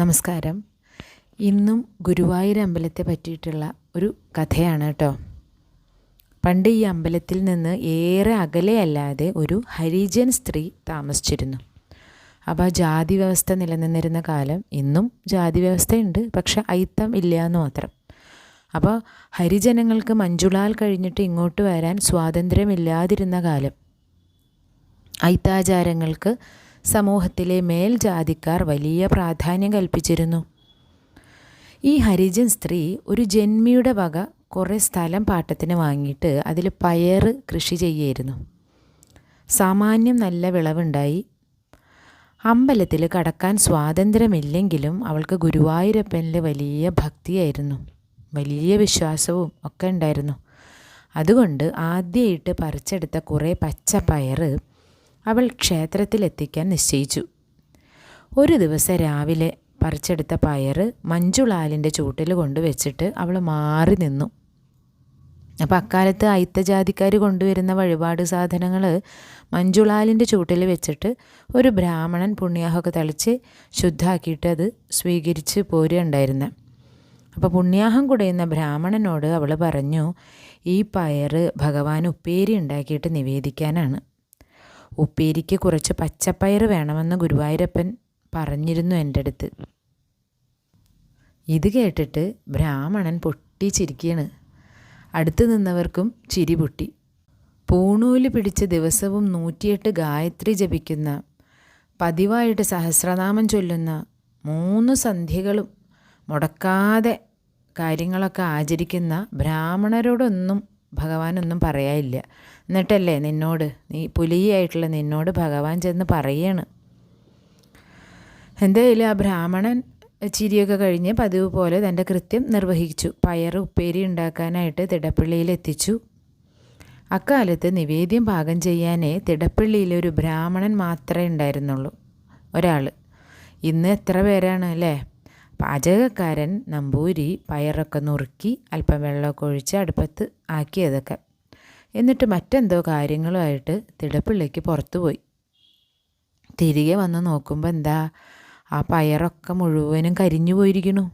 നമസ്കാരം. ഇന്നും ഗുരുവായൂർ അമ്പലത്തെ പറ്റിയിട്ടുള്ള ഒരു കഥയാണ് കേട്ടോ. പണ്ട് ഈ അമ്പലത്തിൽ നിന്ന് ഏറെ അകലെയല്ലാതെ ഒരു ഹരിജൻ സ്ത്രീ താമസിച്ചിരുന്നു. അപ്പോൾ ജാതി വ്യവസ്ഥ നിലനിന്നിരുന്ന കാലം ഇന്നും ജാതി വ്യവസ്ഥയുണ്ട് പക്ഷെ അയിത്തം ഇല്ല എന്ന് മാത്രം. അപ്പോൾ ഹരിജനങ്ങൾക്ക് മഞ്ജുളാൽ കഴിഞ്ഞിട്ട് ഇങ്ങോട്ട് വരാൻ സ്വാതന്ത്ര്യമില്ലാതിരുന്ന കാലം. ഐത്താചാരങ്ങൾക്ക് സമൂഹത്തിലെ മേൽജാതിക്കാർ വലിയ പ്രാധാന്യം കൽപ്പിച്ചിരുന്നു. ഈ ഹരിജൻ സ്ത്രീ ഒരു ജന്മിയുടെ വക കുറേ സ്ഥലം പാട്ടത്തിന് വാങ്ങിയിട്ട് അതിൽ പയർ കൃഷി ചെയ്യായിരുന്നു. സാമാന്യം നല്ല വിളവുണ്ടായി. അമ്പലത്തിൽ കടക്കാൻ സ്വാതന്ത്ര്യമില്ലെങ്കിലും അവൾക്ക് ഗുരുവായൂരപ്പനിൽ വലിയ ഭക്തിയായിരുന്നു. വലിയ വിശ്വാസവും ഒക്കെ ഉണ്ടായിരുന്നു. അതുകൊണ്ട് ആദ്യമായിട്ട് പറിച്ചെടുത്ത കുറേ പച്ചപ്പയറ് അവൾ ക്ഷേത്രത്തിലെത്തിക്കാൻ നിശ്ചയിച്ചു. ഒരു ദിവസം രാവിലെ പറിച്ചെടുത്ത പയർ മഞ്ജുളാലിന്റെ ചൂട്ടിൽ കൊണ്ടുവച്ചിട്ട് അവൾ മാറി നിന്നു. അപ്പം അക്കാലത്ത് അയിത്തജാതിക്കാർ കൊണ്ടുവരുന്ന വഴിപാട് സാധനങ്ങൾ മഞ്ജുളാലിന്റെ ചൂട്ടിൽ വെച്ചിട്ട് ഒരു ബ്രാഹ്മണൻ പുണ്യാഹമൊക്കെ തളിച്ച് ശുദ്ധാക്കിയിട്ട് അത് സ്വീകരിച്ച് പോരുകയുണ്ടായിരുന്നത് അപ്പോൾ പുണ്യാഹം കുടയുന്ന ബ്രാഹ്മണനോട് അവൾ പറഞ്ഞു ഈ പയർ ഭഗവാൻ ഉപ്പേരി ഉണ്ടാക്കിയിട്ട് നിവേദിക്കാനാണ്. ഉപ്പേരിക്ക് കുറച്ച് പച്ചപ്പയർ വേണമെന്ന് ഗുരുവായൂരപ്പൻ പറഞ്ഞിരുന്നു എന്റെ അടുത്ത് ഇത് കേട്ടിട്ട് ബ്രാഹ്മണൻ പൊട്ടിച്ചിരിക്കുകയാണ് അടുത്ത് നിന്നവർക്കും ചിരി പൊട്ടി. പൂണൂൽ പിടിച്ച് ദിവസവും നൂറ്റിയെട്ട് ഗായത്രി ജപിക്കുന്ന പതിവായിട്ട് സഹസ്രനാമം ചൊല്ലുന്ന മൂന്ന് സന്ധ്യകളും മുടക്കാതെ കാര്യങ്ങളൊക്കെ ആചരിക്കുന്ന ബ്രാഹ്മണരോടൊന്നും ഭഗവാനൊന്നും പറയാനില്ല. എന്നിട്ടല്ലേ നിന്നോട് നീ പുലിയായിട്ടുള്ള നിന്നോട് ഭഗവാൻ ചെന്ന് പറയാണ്. എന്തായാലും ആ ബ്രാഹ്മണൻ ചിരിയൊക്കെ കഴിഞ്ഞ് പതിവ് പോലെ തന്റെ കൃത്യം നിർവഹിച്ചു. പയർ ഉപ്പേരി ഉണ്ടാക്കാനായിട്ട് തിടപ്പള്ളിയിൽ എത്തിച്ചു. അക്കാലത്ത് നിവേദ്യം പാകം ചെയ്യാനേ തിടപ്പള്ളിയിൽ ഒരു ബ്രാഹ്മണൻ മാത്രമേ ഉണ്ടായിരുന്നുള്ളൂ ഒരാൾ. ഇന്ന് എത്ര പേരാണ് അല്ലേ? പാചകക്കാരൻ നമ്പൂരി പയറൊക്കെ നുറുക്കി അല്പം വെള്ളമൊക്കെ ഒഴിച്ച് അടുപ്പത്ത് ആക്കിയതൊക്കെ. എന്നിട്ട് മറ്റെന്തോ കാര്യങ്ങളുമായിട്ട് തിടപ്പിള്ളിക്ക് പുറത്തു പോയി. തിരികെ വന്ന് നോക്കുമ്പോൾ എന്താ ആ പയറൊക്കെ മുഴുവനും കരിഞ്ഞു പോയിരിക്കണു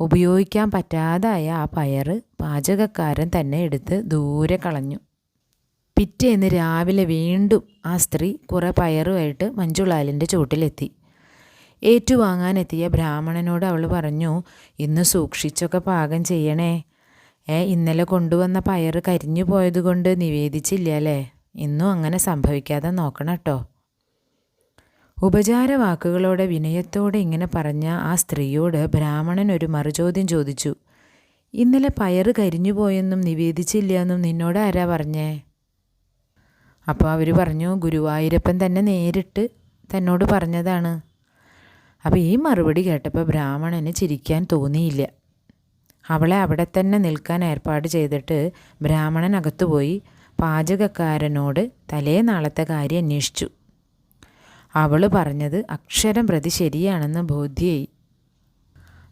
ഉപയോഗിക്കാൻ പറ്റാതായ ആ പയർ പാചകക്കാരൻ തന്നെ എടുത്ത് ദൂരെ കളഞ്ഞു. പിറ്റേന്ന് രാവിലെ വീണ്ടും ആ സ്ത്രീ കുറേ പയറുമായിട്ട് മഞ്ജുളാലിന്റെ ചുവട്ടിലെത്തി. ഏറ്റുവാങ്ങാനെത്തിയ ബ്രാഹ്മണനോട് അവൾ പറഞ്ഞു ഇന്ന് സൂക്ഷിച്ചൊക്കെ പാകം ചെയ്യണേ. ഏ ഇന്നലെ കൊണ്ടുവന്ന പയർ കരിഞ്ഞു പോയതുകൊണ്ട് നിവേദിച്ചില്ല അല്ലേ? ഇന്നും അങ്ങനെ സംഭവിക്കാതെ നോക്കണം കേട്ടോ ഉപചാര വാക്കുകളോടെ വിനയത്തോടെ ഇങ്ങനെ പറഞ്ഞ ആ സ്ത്രീയോട് ബ്രാഹ്മണൻ ഒരു മറുചോദ്യം ചോദിച്ചു ഇന്നലെ പയറ് കരിഞ്ഞു പോയെന്നും നിവേദിച്ചില്ല എന്നും നിന്നോട് ആരാ പറഞ്ഞേ? അപ്പോൾ അവർ പറഞ്ഞു ഗുരുവായൂരപ്പൻ തന്നെ നേരിട്ട് തന്നോട് പറഞ്ഞതാണ്. അപ്പോൾ ഈ മറുപടി കേട്ടപ്പോൾ ബ്രാഹ്മണന് ചിരിക്കാൻ തോന്നിയില്ല. അവളെ അവിടെ തന്നെ നിൽക്കാൻ ഏർപ്പാട് ചെയ്തിട്ട് ബ്രാഹ്മണൻ അകത്തുപോയി പാചകക്കാരനോട് തലേ നാളത്തെ കാര്യം അന്വേഷിച്ചു. അവൾ പറഞ്ഞത് അക്ഷരം പ്രതി ശരിയാണെന്ന് ബോധ്യയായി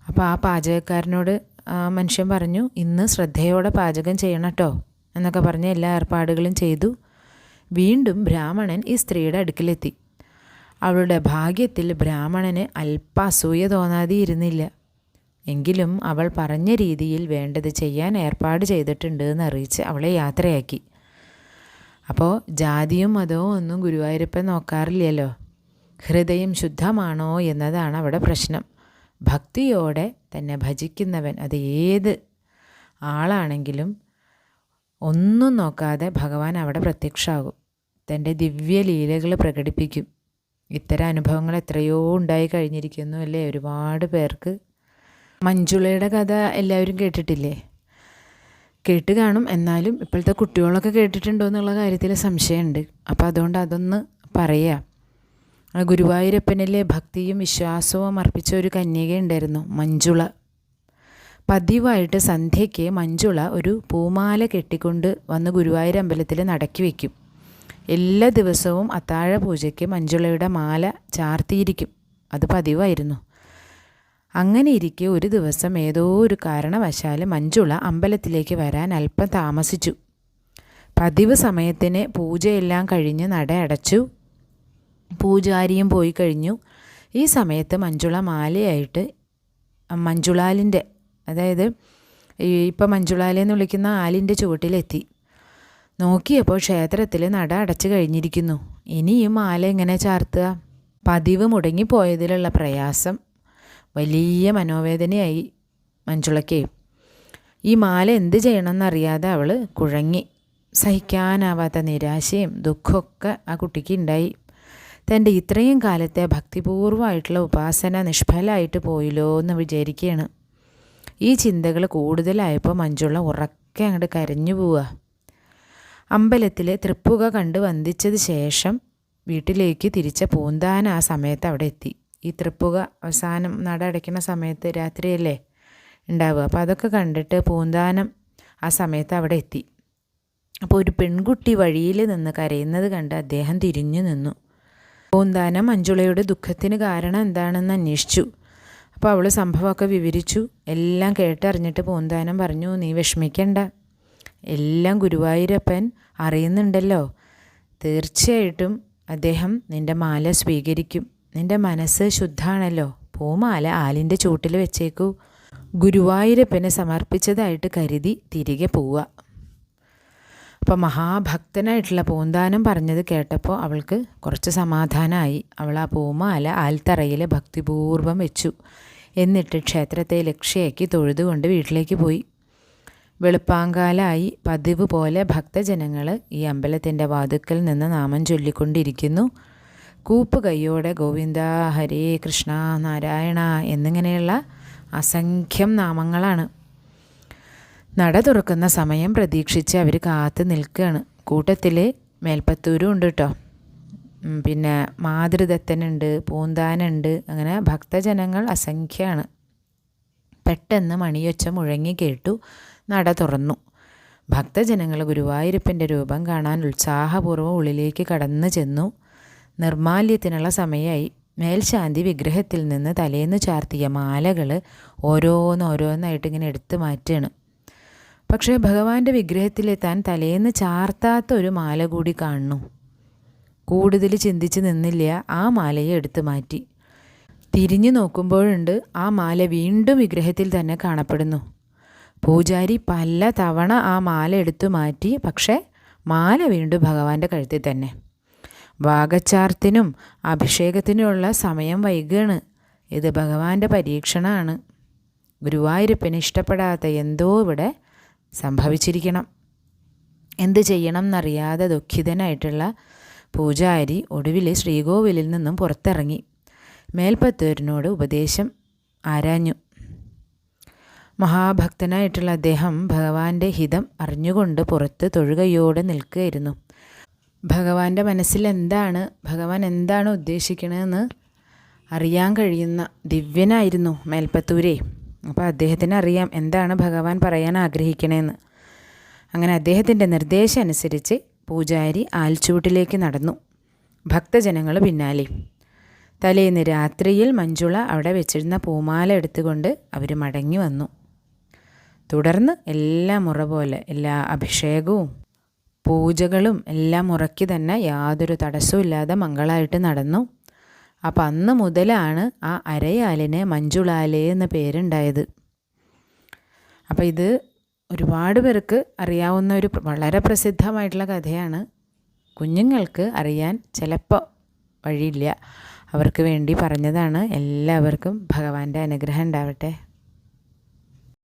അപ്പോൾ ആ പാചകക്കാരനോട് ആ മനുഷ്യൻ പറഞ്ഞു ഇന്ന് ശ്രദ്ധയോടെ പാചകം ചെയ്യണം കേട്ടോ എന്നൊക്കെ പറഞ്ഞ് എല്ലാ ഏർപ്പാടുകളും ചെയ്തു. വീണ്ടും ബ്രാഹ്മണൻ ഈ സ്ത്രീയുടെ അടുക്കിലെത്തി. അവളുടെ ഭാഗ്യത്തിൽ ബ്രാഹ്മണന് അല്പ അസൂയ തോന്നാതിരുന്നില്ല. എങ്കിലും അവൾ പറഞ്ഞ രീതിയിൽ വേണ്ടത് ചെയ്യാൻ ഏർപ്പാട് ചെയ്തിട്ടുണ്ട് എന്നറിയിച്ച് അവളെ യാത്രയാക്കി. അപ്പോൾ ജാതിയും മതവും ഒന്നും ഗുരുവായൂരപ്പൻ നോക്കാറില്ലല്ലോ? ഹൃദയം ശുദ്ധമാണോ എന്നതാണ് അവിടെ പ്രശ്നം. ഭക്തിയോടെ തന്നെ ഭജിക്കുന്നവൻ അത് ഏത് ആളാണെങ്കിലും ഒന്നും നോക്കാതെ ഭഗവാൻ അവിടെ പ്രത്യക്ഷമാകും തന്റെ ദിവ്യലീലകൾ പ്രകടിപ്പിക്കും. ഇത്തരം അനുഭവങ്ങൾ എത്രയോ ഉണ്ടായി കഴിഞ്ഞിരിക്കുന്നു അല്ലേ? ഒരുപാട് പേർക്ക്. മഞ്ജുളയുടെ കഥ എല്ലാവരും കേട്ടിട്ടില്ലേ? കേട്ട് കാണും. എന്നാലും ഇപ്പോഴത്തെ കുട്ടികളൊക്കെ കേട്ടിട്ടുണ്ടോ എന്നുള്ള കാര്യത്തിൽ സംശയമുണ്ട്. അപ്പോൾ അതുകൊണ്ട് അതൊന്ന് പറയാം. ഗുരുവായൂരപ്പനിലെ ഭക്തിയും വിശ്വാസവും അർപ്പിച്ച ഒരു കന്യകയുണ്ടായിരുന്നു മഞ്ജുള. പതിവായിട്ട് സന്ധ്യയ്ക്ക് മഞ്ജുള ഒരു പൂമാല കെട്ടിക്കൊണ്ട് വന്ന് ഗുരുവായൂർ അമ്പലത്തിൽ നടക്കി വയ്ക്കും. എല്ലാ ദിവസവും അത്താഴ പൂജയ്ക്ക് മഞ്ജുളയുടെ മാല ചാർത്തിയിരിക്കും. അത് പതിവായിരുന്നു. അങ്ങനെ ഇരിക്കെ ഒരു ദിവസം ഏതോ ഒരു കാരണവശാൽ മഞ്ജുള അമ്പലത്തിലേക്ക് വരാൻ അല്പം താമസിച്ചു. പതിവ് സമയത്തിന് പൂജയെല്ലാം കഴിഞ്ഞ് നട അടച്ചു. പൂജാരിയും പോയി കഴിഞ്ഞു. ഈ സമയത്ത് മഞ്ജുള മാലയായിട്ട് മഞ്ജുളാലിന്റെ അതായത് ഇപ്പം മഞ്ജുളാലെന്ന് വിളിക്കുന്ന ആലിന്റെ ചുവട്ടിലെത്തി. നോക്കിയപ്പോൾ ക്ഷേത്രത്തിൽ നട അടച്ചു കഴിഞ്ഞിരിക്കുന്നു. ഇനിയും മാല എങ്ങനെ ചാർത്തുക? പതിവ് മുടങ്ങിപ്പോയതിലുള്ള പ്രയാസം വലിയ മനോവേദനയായി മഞ്ജുളയ്ക്ക്. ഈ മാല എന്ത് ചെയ്യണമെന്നറിയാതെ അവൾ കുഴങ്ങി. സഹിക്കാനാവാത്ത നിരാശയും ദുഃഖമൊക്കെ ആ കുട്ടിക്ക് ഉണ്ടായി. തന്റെ ഇത്രയും കാലത്തെ ഭക്തിപൂർവമായിട്ടുള്ള ഉപാസന നിഷ്ഫലമായിട്ട് പോയില്ലോ എന്ന് വിചാരിക്കുകയാണ്. ഈ ചിന്തകൾ കൂടുതലായപ്പോൾ മഞ്ജുള ഉറക്കെ അങ്ങോട്ട് കരഞ്ഞു പോവുക. അമ്പലത്തിലെ തൃപ്പുക കണ്ട് വന്ദിച്ചത് ശേഷം വീട്ടിലേക്ക് തിരിച്ച പൂന്താൻ ആ സമയത്ത് അവിടെ എത്തി. ഈ തൃപ്പുക അവസാനം നട അടയ്ക്കുന്ന സമയത്ത് രാത്രിയല്ലേ ഉണ്ടാവുക. അപ്പോൾ അതൊക്കെ കണ്ടിട്ട് പൂന്താനം ആ സമയത്ത് അവിടെ എത്തി. അപ്പോൾ ഒരു പെൺകുട്ടി വഴിയിൽ നിന്ന് കരയുന്നത് കണ്ട് അദ്ദേഹം തിരിഞ്ഞു നിന്നു. പൂന്താനം അഞ്ജുളയുടെ ദുഃഖത്തിന് കാരണം എന്താണെന്ന് അന്വേഷിച്ചു. അപ്പോൾ അവൾ സംഭവമൊക്കെ വിവരിച്ചു. എല്ലാം കേട്ടറിഞ്ഞിട്ട് പൂന്താനം പറഞ്ഞു നീ വിഷമിക്കണ്ട. എല്ലാം ഗുരുവായൂരപ്പൻ അറിയുന്നുണ്ടല്ലോ. തീർച്ചയായിട്ടും അദ്ദേഹം നിന്റെ മാല സ്വീകരിക്കും. നിന്റെ മനസ്സ് ശുദ്ധാണല്ലോ. പൂമാല ആലിന്റെ ചൂട്ടിൽ വെച്ചേക്കൂ. ഗുരുവായൂരപ്പനെ സമർപ്പിച്ചതായിട്ട് കരുതി തിരികെ പോവുക. അപ്പോൾ മഹാഭക്തനായിട്ടുള്ള പൂന്താനം പറഞ്ഞത് കേട്ടപ്പോൾ അവൾക്ക് കുറച്ച് സമാധാനമായി അവൾ ആ പൂമാല ആൽത്തറയിൽ ഭക്തിപൂർവം വെച്ചു. എന്നിട്ട് ക്ഷേത്രത്തെ ലക്ഷ്യയാക്കി തൊഴുതുകൊണ്ട് വീട്ടിലേക്ക് പോയി. വെളുപ്പാങ്കാലായി പതിവ് പോലെ ഭക്തജനങ്ങൾ ഈ അമ്പലത്തിന്റെ വാതുക്കൽ നിന്ന് നാമം ചൊല്ലിക്കൊണ്ടിരിക്കുന്നു. കൂപ്പ് കൈയോടെ ഗോവിന്ദ ഹരേ കൃഷ്ണ നാരായണ എന്നിങ്ങനെയുള്ള അസംഖ്യം നാമങ്ങളാണ്. നട തുറക്കുന്ന സമയം പ്രതീക്ഷിച്ച് അവർ കാത്തു നിൽക്കുകയാണ് കൂട്ടത്തിൽ മേൽപ്പത്തൂരും ഉണ്ട് കേട്ടോ പിന്നെ മാതൃദത്തനുണ്ട് പൂന്താനുണ്ട് അങ്ങനെ ഭക്തജനങ്ങൾ അസംഖ്യമാണ് പെട്ടെന്ന് മണിയൊച്ച മുഴങ്ങി കേട്ടു. നട തുറന്നു. ഭക്തജനങ്ങൾ ഗുരുവായൂരപ്പന്റെ രൂപം കാണാൻ ഉത്സാഹപൂർവം ഉള്ളിലേക്ക് കടന്നു ചെന്നു. നിർമാല്യത്തിനുള്ള സമയമായി മേൽശാന്തി വിഗ്രഹത്തിൽ നിന്ന് തലേന്ന് ചാർത്തിയ മാലകൾ ഓരോന്നോരോന്നായിട്ട് ഇങ്ങനെ എടുത്തു മാറ്റുകയാണ് പക്ഷേ ഭഗവാന്റെ വിഗ്രഹത്തിലെത്താൻ തലേന്ന് ചാർത്താത്ത ഒരു മാല കൂടി കാണുന്നു. കൂടുതൽ ചിന്തിച്ച് നിന്നില്ല ആ മാലയെ എടുത്തു മാറ്റി. തിരിഞ്ഞു നോക്കുമ്പോഴുണ്ട് ആ മാല വീണ്ടും വിഗ്രഹത്തിൽ തന്നെ കാണപ്പെടുന്നു. പൂജാരി പല തവണ ആ മാല എടുത്തു മാറ്റി പക്ഷേ മാല വീണ്ടും ഭഗവാന്റെ കഴുത്തിൽ തന്നെ. വാഗച്ചാർത്തിനും അഭിഷേകത്തിനുമുള്ള സമയം വൈകുകയാണ് ഇത് ഭഗവാന്റെ പരീക്ഷണമാണ്. ഗുരുവായൂരപ്പന് ഇഷ്ടപ്പെടാത്ത എന്തോ ഇവിടെ സംഭവിച്ചിരിക്കണം. എന്ത് ചെയ്യണം എന്നറിയാതെ ദുഃഖിതനായിട്ടുള്ള പൂജാരി ഒടുവിൽ ശ്രീകോവിലിൽ നിന്നും പുറത്തിറങ്ങി. മേൽപ്പത്തൂരിനോട് ഉപദേശം ആരാഞ്ഞു. മഹാഭക്തനായിട്ടുള്ള അദ്ദേഹം ഭഗവാന്റെ ഹിതം അറിഞ്ഞുകൊണ്ട് പുറത്ത് തൊഴുകയോടെ നിൽക്കുകയായിരുന്നു. ഭഗവാന്റെ മനസ്സിൽ എന്താണ് ഭഗവാൻ എന്താണ് ഉദ്ദേശിക്കണതെന്ന് അറിയാൻ കഴിയുന്ന ദിവ്യനായിരുന്നു മേൽപ്പത്തൂരെ. അപ്പോൾ അദ്ദേഹത്തിന് അറിയാം എന്താണ് ഭഗവാൻ പറയാൻ ആഗ്രഹിക്കണേന്ന്. അങ്ങനെ അദ്ദേഹത്തിന്റെ നിർദ്ദേശം അനുസരിച്ച് പൂജാരി ആൽച്ചൂട്ടിലേക്ക് നടന്നു. ഭക്തജനങ്ങൾ പിന്നാലെ. തലേന്ന് രാത്രിയിൽ മഞ്ജുള അവിടെ വെച്ചിരുന്ന പൂമാല എടുത്തുകൊണ്ട് അവർ മടങ്ങി വന്നു. തുടർന്ന് എല്ലാ മുറ പോലെ എല്ലാ അഭിഷേകവും പൂജകളും എല്ലാം മുറയ്ക്ക് തന്നെ യാതൊരു തടസ്സവും ഇല്ലാതെ മംഗളമായിട്ട് നടന്നു. അപ്പം അന്ന് മുതലാണ് ആ അരയാലിന് മഞ്ജുളാലേ എന്ന പേരുണ്ടായത്. അപ്പം ഇത് ഒരുപാട് പേർക്ക് അറിയാവുന്ന ഒരു വളരെ പ്രസിദ്ധമായിട്ടുള്ള കഥയാണ്. കുഞ്ഞുങ്ങൾക്ക് അറിയാൻ ചിലപ്പോൾ വഴിയില്ല. അവർക്ക് വേണ്ടി പറഞ്ഞതാണ്. എല്ലാവർക്കും ഭഗവാന്റെ അനുഗ്രഹം ഉണ്ടാവട്ടെ.